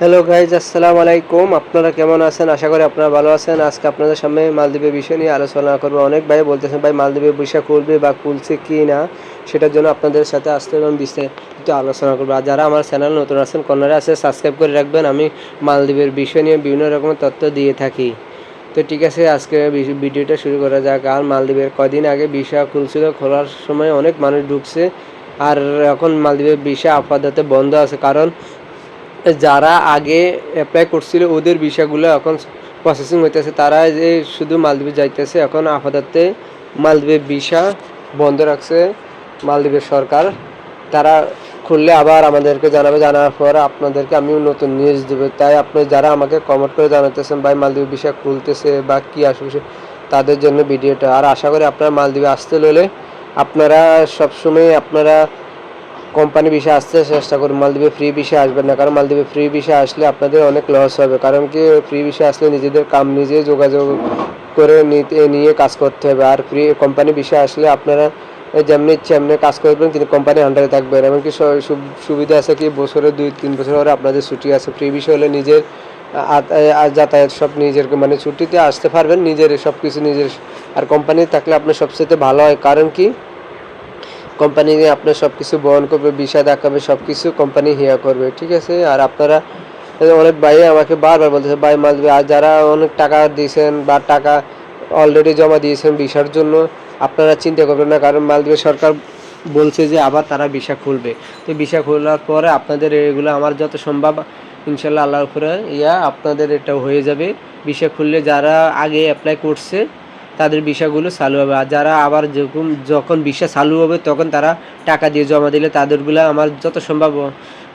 Hello guys আসসালামু আলাইকুম। আপনারা কেমন আছেন? আশা করি আপনারা ভালো আছেন। আজকে আপনাদের সামনে মালদ্বীপের বিষয় নিয়ে আলোচনা করব। অনেক ভাই বলতেছেন, ভাই, মালদ্বীপের বিষয় খুলবে বা খুলছে কি না? সেটার জন্য আপনাদের সাথে আসতে এবং বিস্তারিত আলোচনা করব। আর যারা আমার চ্যানেল নতুন আছেন কর্নারে আছে সাবস্ক্রাইব করে রাখবেন। আমি মালদ্বীপের বিষয় নিয়ে বিভিন্ন রকমের তথ্য দিয়ে থাকি। তো ঠিক আছে, আজকে ভিডিওটা শুরু করা যাক। আর মালদ্বীপের কদিন আগে ভিসা খুলছিল। খোলার সময় অনেক মানুষ ঢুকছে। আর এখন মালদ্বীপের ভিসা আপাতত বন্ধ আছে। কারণ যারা আগে অ্যাপ্লাই করছিল, ওদের ভিসাগুলো এখন প্রসেসিং হইতেছে। তারা যে শুধু মালদ্বীপে যাইতেছে, এখন আপাতত মালদ্বীপের ভিসা বন্ধ রাখছে মালদ্বীপের সরকার। তারা খুললে আবার আমাদেরকে জানাবে, জানার পর আপনাদেরকে আমি নতুন নিউজ দেবো। তাই আপনি যারা আমাকে কমেন্ট করে জানাতেছেন ভাই মালদ্বীপ ভিসা খুলতেছে বা কী আসবে? তাদের জন্য ভিডিওটা আর আশা করি আপনারা মালদ্বীপে আসতে হলে আপনারা সবসময় আপনারা কোম্পানি বিষয়ে আসতে চেষ্টা করুন। মালদ্বীপে ফ্রি বিষয়ে আসবেন না, কারণ মালদ্বীপে ফ্রি বিষয়ে আসলে আপনাদের অনেক লস হবে। কারণ কি ফ্রি বিষয়ে আসলে নিজেদের কাম নিজে যোগাযোগ করে নিতে, নিয়ে কাজ করতে হবে। আর ফ্রি কোম্পানি বিষয়ে আসলে আপনারা যেমনি ইচ্ছে এমনি কাজ করবেন, কিন্তু কোম্পানি আন্ডারে থাকবেন। এমনকি সুবিধা আছে কি, বছরে দুই, তিন বছর পরে আপনাদের ছুটি আছে। ফ্রি বিষয় হলে নিজের যাতায়াত সব নিজের মানে ছুটিতে আসতে পারবেন, নিজের সব কিছু নিজের। আর কোম্পানি থাকলে আপনার সবচেয়ে ভালো হয়। কারণ কি কোম্পানি আপনার সব কিছু বহন করবে, বিষয় দেখাবে সব কিছু কোম্পানি হিয়া করবে, ঠিক আছে? আর আপনারা, অনেক ভাই আমাকে বারবার বলতেছে, ভাই মালদ্বীপ আর যারা অনেক টাকা দিয়েছেন বা টাকা অলরেডি জমা দিয়েছেন ভিসার জন্য, আপনারা চিন্তা করবেন না, কারণ মালদ্বীপের সরকার বলছে যে আবার তারা ভিসা খুলবে। তো ভিসা খোলার পরে আপনাদের এগুলো আমার যত সম্ভব, ইনশাল্লাহ আল্লাহর উপরে ইয়া আপনাদের এটা হয়ে যাবে। ভিসা খুললে যারা আগে অ্যাপ্লাই করছে তাদের ভিসাগুলো চালু হবে। আর যারা আবার যখন যখন ভিসা চালু হবে, তখন তারা টাকা দিয়ে জমা দিলে তাদেরগুলো আমার যত সম্ভব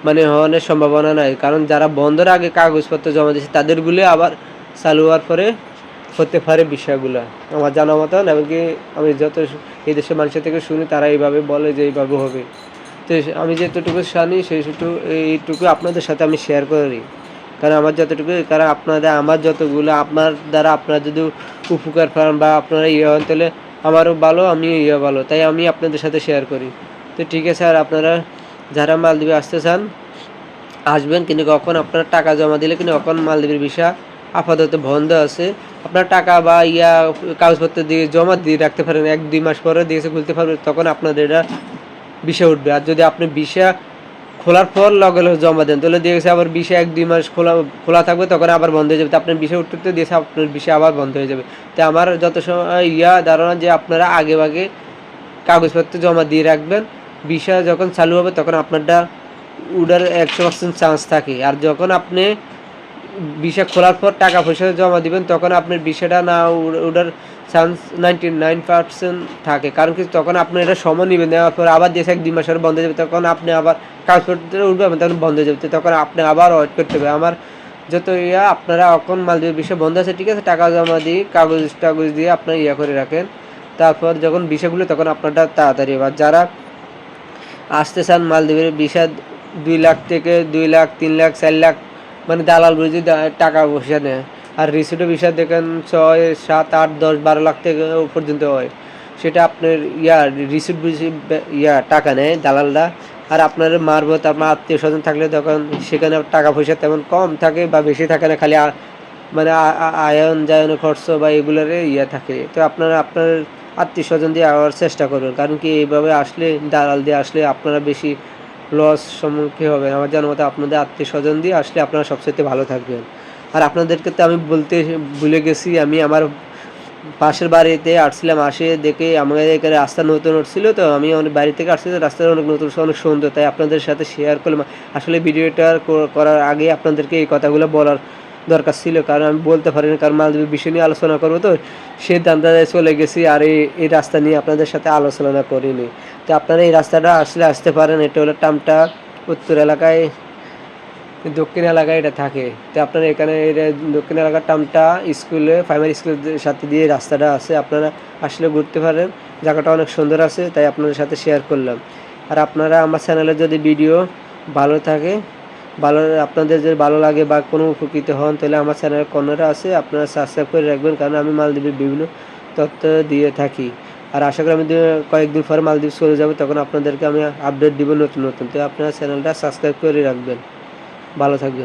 মানে হওয়ার সম্ভাবনা নাই। কারণ যারা বন্ধের আগে কাগজপত্র জমা দিয়েছে, তাদেরগুলো আবার চালু হওয়ার পরে হতে পারে বিষয়গুলো। আমার জানা মতন এমনকি আমি যত এই দেশের মানুষের থেকে শুনি, তারা এইভাবে বলে যে এইভাবে হবে। তো আমি যেতটুকু জানি, সেইটুকু এইটুকু আপনাদের সাথে আমি শেয়ার করি। কারণ আমার যতটুকু, কারণ আপনাদের আমার যতগুলো, আপনার দ্বারা আপনারা যদি উপকার পান বা আপনারা ইয়ে হন, তাহলে আমারও ভালো আমি ইয়ে ভালো। তাই আমি আপনাদের সাথে শেয়ার করি। তো ঠিক আছে, আর আপনারা যারা মালদ্বীপে আসতে চান, আসবেন, কিন্তু কখন আপনারা টাকা জমা দিলে, কিন্তু কখন মালদ্বীপের ভিসা আপাতত বন্ধ আছে। আপনার টাকা বা ইয়া কাগজপত্র দিয়ে জমা দিয়ে রাখতে পারেন, এক দুই মাস পরে দিয়েছে খুলতে পারবেন, তখন আপনাদের এটা ভিসা উঠবে। আর যদি আপনি ভিসা খোলার পর লগে লগে জমা দেন। তাহলে দেখেছে আবার ভিসা এক, দুই মাস খোলা খোলা থাকবে, তখন আবার বন্ধ হয়ে যাবে। তো আপনার ভিসা উঠতে দিয়েছে আপনার ভিসা আবার বন্ধ হয়ে যাবে। তো আমার যত সময় ইয়া ধারণা যে আপনারা আগে আগে কাগজপত্র জমা দিয়ে রাখবেন ভিসা যখন চালু হবে তখন আপনারটা উডার একশো পার্সেন্ট চান্স থাকে। আর যখন আপনি ভিসা খোলার পর টাকা পয়সা জমা দিবেন, তখন আপনার ভিসাটা না উ- ওটার চান্স নাইনটি নাইন পার্সেন্ট থাকে। কারণ কি তখন আপনি এটা সময় নেবেন, নেওয়ার পর আবার দেশে এক দুই মাস বন্ধ যাবে, তখন আপনি আবার কাজ করতে উঠবে তখন বন্ধ যাবে। তখন আপনি আবার ওয়েট করতে হবে। আমার যত ইয়া, আপনারা এখন মালদ্বীপের বিষয় বন্ধ আছে, ঠিক আছে? টাকা জমা দিয়ে, কাগজ টাগজ দিয়ে আপনার ইয়া করে রাখেন। তারপর যখন বিষয়গুলো তখন আপনারটা তাড়াতাড়ি হবে। আর যারা আসতে চান মালদ্বীপের ভিসা দুই লাখ থেকে দুই লাখ, তিন লাখ, চার লাখ মানে দালাল বুঝি টাকা পয়সা নেয় আর রিসিপ্টে ভিসা দেখেন ছয়, সাত, আট, দশ, বারো লাখ থেকে পর্যন্ত হয়। সেটা আপনার ইয়া রিসিপ্ট বুঝি ইয়া, টাকা নেয় দালালরা। আর আপনার মারবত আপনার আত্মীয় স্বজন থাকলে তখন সেখানে টাকা পয়সা তেমন কম থাকে বা বেশি থাকে না, খালি মানে আয়ন জায়নের খরচ বা এগুলোরে ইয়ে থাকে। তো আপনারা, আপনার আত্মীয় স্বজন দিয়ে আওয়ার চেষ্টা করবেন কারণ কি এইভাবে আসলে, দালাল দিয়ে আসলে আপনারা বেশি লস সম্মুখীন হবেন আমার জানার মতো আপনাদের আত্মীয় স্বজন দিয়ে আসলে আপনারা সবচেয়ে ভালো থাকবেন। আর আপনাদেরকে তো আমি বলতে ভুলে গেছি, আমি আমার পাশের বাড়িতে আসছিলাম, আসে দেখে আমাদের এখানে রাস্তা নতুন উঠছিল তো, আমি অনেক বাড়ি থেকে আসছি, তো রাস্তাটা অনেক নতুন অনেক সুন্দর, তাই আপনাদের সাথে শেয়ার করলাম। আসলে ভিডিওটা করার আগে আপনাদেরকে এই কথাগুলো বলার দরকার ছিল, কারণ আমি বলতে পারিনি, কারণ মালদ্বীপের বিষয় নিয়ে আলোচনা করব তো সেই দান্দায় চলে গেছি আর এই এই রাস্তা নিয়ে আপনাদের সাথে আলোচনা করিনি। তো আপনারা এই রাস্তাটা আসলে আসতে পারেন, এটা হলো টামটা উত্তর এলাকায়। দক্ষিণ এলাকায় এটা থাকে। তো আপনারা এখানে এটা দক্ষিণ এলাকার টামটা স্কুলে প্রাইমারি স্কুলের সাথে দিয়ে রাস্তাটা আছে, আপনারা আসলে ঘুরতে পারেন। জায়গাটা অনেক সুন্দর আছে, তাই আপনাদের সাথে শেয়ার করলাম। আর আপনারা আমার চ্যানেলে যদি ভিডিও ভালো থাকে, ভালো আপনাদের যদি ভালো লাগে বা কোনো উপকৃত হন, তাহলে আমার চ্যানেলের কর্নারে আছে, আপনারা সাবস্ক্রাইব করে রাখবেন, কারণ আমি মালদ্বীপের বিভিন্ন তথ্য দিয়ে থাকি। আর আশা করি আমি কয়েকদিন পরে মালদ্বীপ চলে যাব, তখন আপনাদেরকে আমি আপডেট দিব নতুন নতুন। তো আপনারা চ্যানেলটা সাবস্ক্রাইব করে রাখবেন। ভালো থাকবেন